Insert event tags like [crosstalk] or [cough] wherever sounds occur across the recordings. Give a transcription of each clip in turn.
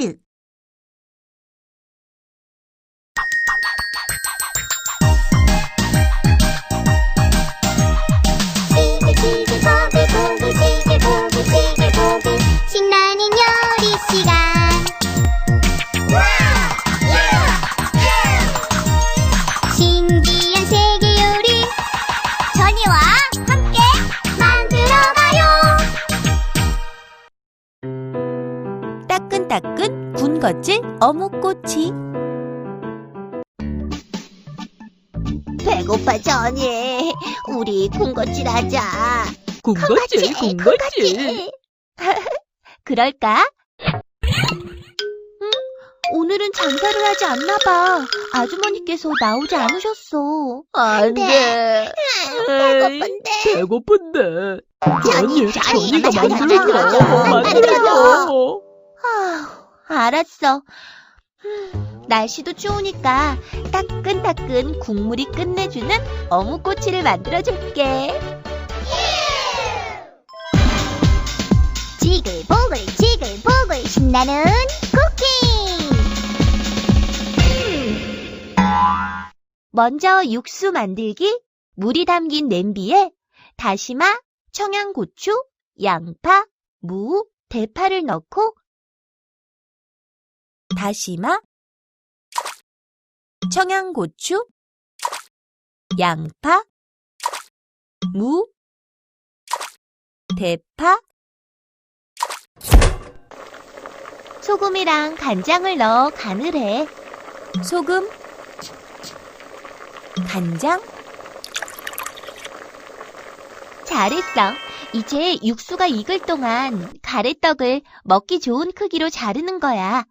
宇宙 군것질 어묵꼬치. 배고파 전이 우리 군것질 하자 군것질, 그럴까? 응? 오늘은 장사를 하지 않나 봐. 아주머니께서 나오지 않으셨어. 안 돼. 배고픈데 배고픈데. 전이, 전이, 전이, 전이가 전이, 만들어줘. 만들어줘. 아휴, 알았어. 음, 날씨도 추우니까 따끈따끈 국물이 끝내주는 어묵꼬치를 만들어줄게. 지글보글 지글보글 신나는 쿠킹 먼저 육수 만들기, 물이 담긴 냄비에 다시마, 청양고추, 양파, 무, 대파를 넣고 다시마, 청양고추, 양파, 무, 대파, 소금이랑 간장을 넣어 간을 해. 소금, 간장. 잘했어. 이제 육수가 익을 동안 가래떡을 먹기 좋은 크기로 자르는 거야.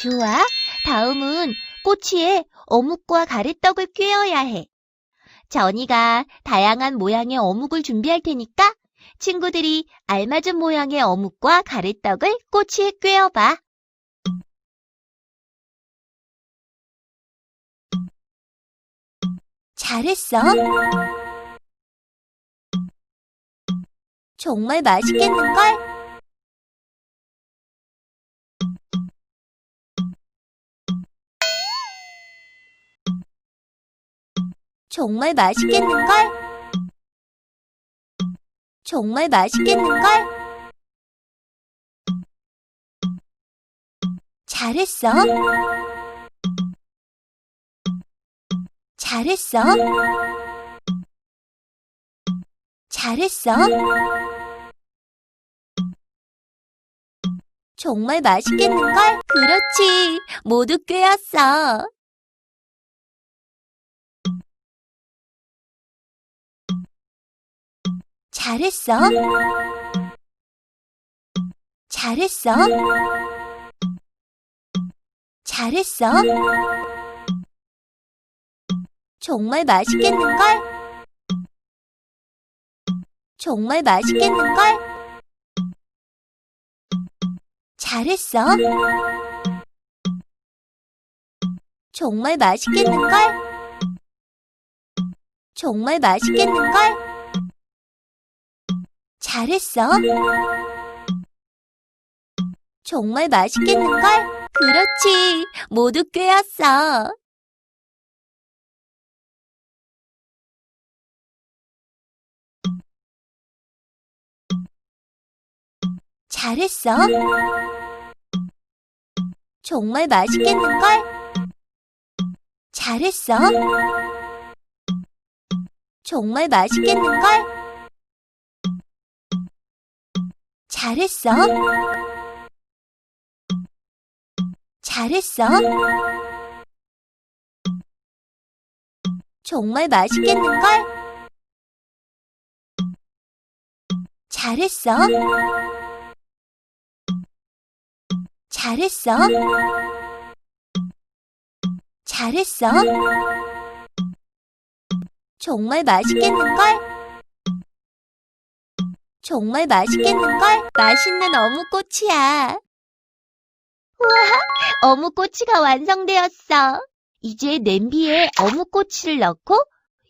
좋아. 다음은 꼬치에 어묵과 가래떡을 꿰어야 해. 전이가 다양한 모양의 어묵을 준비할 테니까 친구들이 알맞은 모양의 어묵과 가래떡을 꼬치에 꿰어봐. 잘했어. 정말 맛있겠는걸? 정말 맛있겠는걸? 정말 맛있겠는걸? 잘했어. 잘했어. 잘했어. 정말 맛있겠는걸? 그렇지. 모두 꿰었어. 잘했어. 잘했어. 잘했어. 정말 맛있겠는걸? 정말 맛있겠는걸? 잘했어. 정말 맛있겠는걸? 정말 맛있겠는걸? 잘했어. 정말 맛있겠는걸? 그렇지. 모두 꿰었어. 잘했어. 정말 맛있겠는걸? 잘했어. 정말 맛있겠는걸? 잘했어. 잘했어. 정말 맛있겠는걸? 잘했어. 잘했어. 잘했어. 정말 맛있겠는걸? 정말 맛있겠는걸? 맛있는 어묵꼬치야. 어묵꼬치가 완성되었어. 이제 냄비에 어묵꼬치를 넣고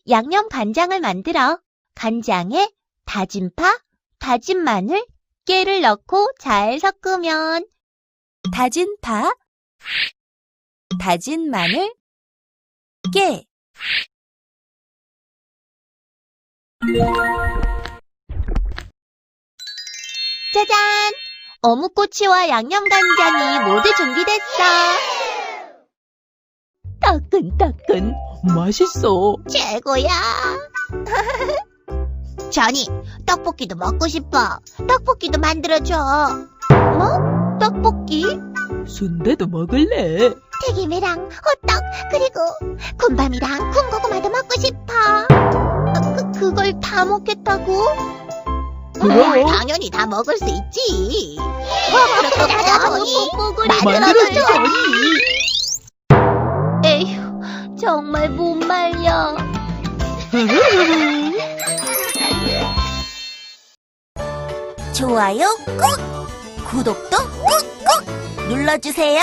양념 간장을 만들어 간장에 다진 파, 다진 마늘, 깨를 넣고 잘 섞으면 다진 파, 다진 마늘, 깨. 짜잔! 어묵꼬치와 양념 간장이 모두 준비됐어. 따끈따끈. 맛있어. 최고야. [laughs] 전이 떡볶이도 먹고 싶어. 떡볶이도 만들어줘. 뭐? 떡볶이? 순대도 먹을래. 튀김이랑 호떡 그리고 군밤이랑 군고구마도 먹고 싶어. 어, 그, 그걸 다 먹겠다고? 그럼. 당연히 다 먹을 수 있지. 그렇게 [laughs] 전이 만들어줘. 에휴, 정말 못 말려. [laughs] 좋아요 꾹! 구독도 꾹꾹! 눌러주세요.